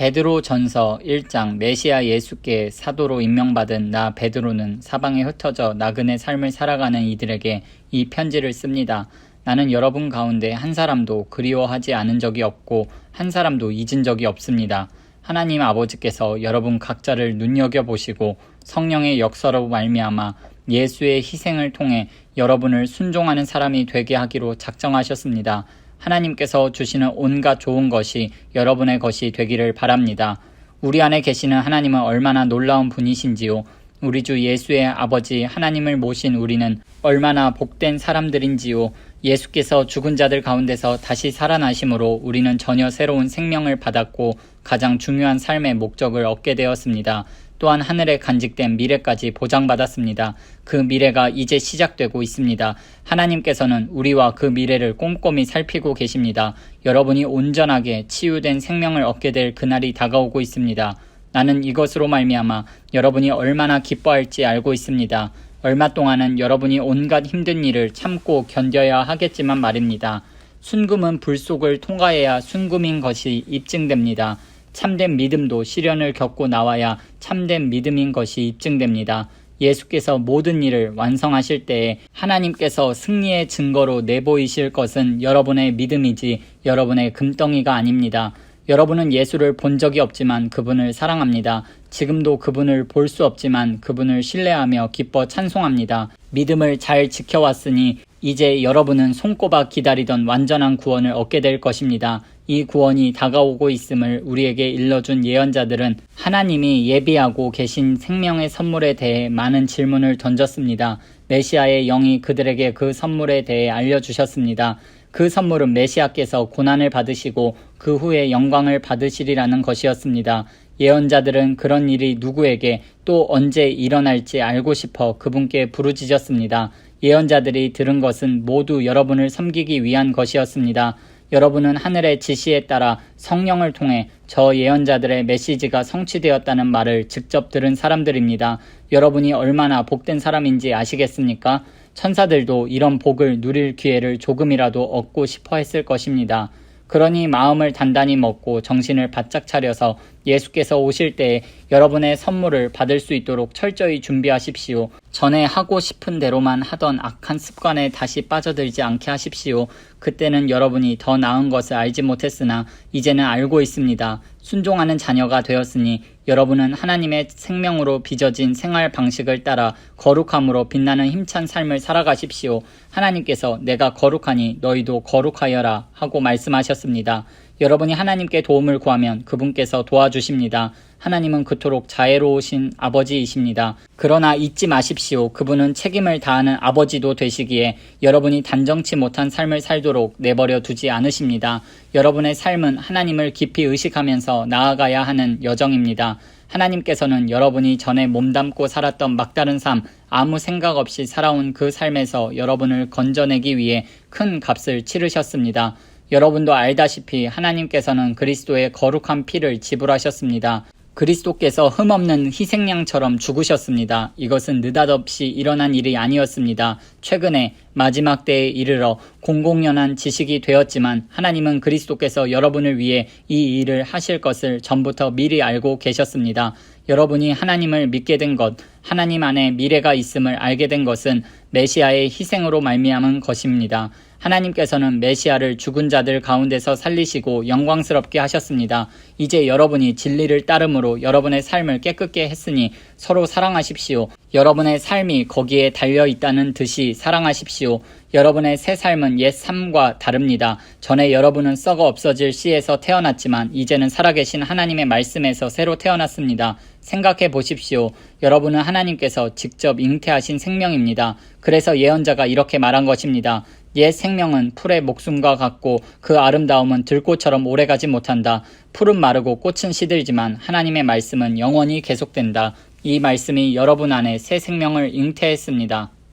베드로 전서 1장 메시아 예수께 사도로 임명받은 나 베드로는 사방에 흩어져 나그네 삶을 살아가는 이들에게 이 편지를 씁니다. 나는 여러분 가운데 한 사람도 그리워하지 않은 적이 없고 한 사람도 잊은 적이 없습니다. 하나님 아버지께서 여러분 각자를 눈여겨 보시고 성령의 역사로 말미암아 예수의 희생을 통해 여러분을 순종하는 사람이 되게 하기로 작정하셨습니다. 하나님께서 주시는 온갖 좋은 것이 여러분의 것이 되기를 바랍니다. 우리 안에 계시는 하나님은 얼마나 놀라운 분이신지요. 우리 주 예수의 아버지 하나님을 모신 우리는 얼마나 복된 사람들인지요. 예수께서 죽은 자들 가운데서 다시 살아나심으로 우리는 전혀 새로운 생명을 받았고 가장 중요한 삶의 목적을 얻게 되었습니다. 또한 하늘에 간직된 미래까지 보장받았습니다. 그 미래가 이제 시작되고 있습니다. 하나님께서는 우리와 그 미래를 꼼꼼히 살피고 계십니다. 여러분이 온전하게 치유된 생명을 얻게 될 그날이 다가오고 있습니다. 나는 이것으로 말미암아 여러분이 얼마나 기뻐할지 알고 있습니다. 얼마 동안은 여러분이 온갖 힘든 일을 참고 견뎌야 하겠지만 말입니다. 순금은 불 속을 통과해야 순금인 것이 입증됩니다. 참된 믿음도 시련을 겪고 나와야 참된 믿음인 것이 입증됩니다. 예수께서 모든 일을 완성하실 때에 하나님께서 승리의 증거로 내보이실 것은 여러분의 믿음이지 여러분의 금덩이가 아닙니다. 여러분은 예수를 본 적이 없지만 그분을 사랑합니다. 지금도 그분을 볼 수 없지만 그분을 신뢰하며 기뻐 찬송합니다. 믿음을 잘 지켜왔으니 이제 여러분은 손꼽아 기다리던 완전한 구원을 얻게 될 것입니다. 이 구원이 다가오고 있음을 우리에게 일러준 예언자들은 하나님이 예비하고 계신 생명의 선물에 대해 많은 질문을 던졌습니다. 메시아의 영이 그들에게 그 선물에 대해 알려주셨습니다. 그 선물은 메시아께서 고난을 받으시고 그 후에 영광을 받으시리라는 것이었습니다. 예언자들은 그런 일이 누구에게 또 언제 일어날지 알고 싶어 그분께 부르짖었습니다. 예언자들이 들은 것은 모두 여러분을 섬기기 위한 것이었습니다. 여러분은 하늘의 지시에 따라 성령을 통해 저 예언자들의 메시지가 성취되었다는 말을 직접 들은 사람들입니다. 여러분이 얼마나 복된 사람인지 아시겠습니까? 천사들도 이런 복을 누릴 기회를 조금이라도 얻고 싶어 했을 것입니다. 그러니 마음을 단단히 먹고 정신을 바짝 차려서 예수께서 오실 때 여러분의 선물을 받을 수 있도록 철저히 준비하십시오. 전에 하고 싶은 대로만 하던 악한 습관에 다시 빠져들지 않게 하십시오. 그때는 여러분이 더 나은 것을 알지 못했으나 이제는 알고 있습니다. 순종하는 자녀가 되었으니 여러분은 하나님의 생명으로 빚어진 생활 방식을 따라 거룩함으로 빛나는 힘찬 삶을 살아가십시오. 하나님께서 내가 거룩하니 너희도 거룩하여라 하고 말씀하셨습니다. 여러분이 하나님께 도움을 구하면 그분께서 도와주십니다. 하나님은 그토록 자애로우신 아버지이십니다. 그러나 잊지 마십시오. 그분은 책임을 다하는 아버지도 되시기에 여러분이 단정치 못한 삶을 살도록 내버려 두지 않으십니다. 여러분의 삶은 하나님을 깊이 의식하면서 나아가야 하는 여정입니다. 하나님께서는 여러분이 전에 몸담고 살았던 막다른 삶, 아무 생각 없이 살아온 그 삶에서 여러분을 건져내기 위해 큰 값을 치르셨습니다. 여러분도 알다시피 하나님께서는 그리스도의 거룩한 피를 지불하셨습니다. 그리스도께서 흠없는 희생양처럼 죽으셨습니다. 이것은 느닷없이 일어난 일이 아니었습니다. 최근에 마지막 때에 이르러 공공연한 지식이 되었지만 하나님은 그리스도께서 여러분을 위해 이 일을 하실 것을 전부터 미리 알고 계셨습니다. 여러분이 하나님을 믿게 된 것, 하나님 안에 미래가 있음을 알게 된 것은 메시아의 희생으로 말미암은 것입니다. 하나님께서는 메시아를 죽은 자들 가운데서 살리시고 영광스럽게 하셨습니다. 이제 여러분이 진리를 따름으로 여러분의 삶을 깨끗게 했으니 서로 사랑하십시오. 여러분의 삶이 거기에 달려 있다는 듯이 사랑하십시오. 여러분의 새 삶은 옛 삶과 다릅니다. 전에 여러분은 썩어 없어질 씨에서 태어났지만 이제는 살아계신 하나님의 말씀에서 새로 태어났습니다. 생각해 보십시오. 여러분은 하나님께서 직접 잉태하신 생명입니다. 그래서 예언자가 이렇게 말한 것입니다. 옛 생명은 풀의 목숨과 같고 그 아름다움은 들꽃처럼 오래가지 못한다. 풀은 마르고 꽃은 시들지만 하나님의 말씀은 영원히 계속된다. 이 말씀이 여러분 안에 새 생명을 잉태했습니다.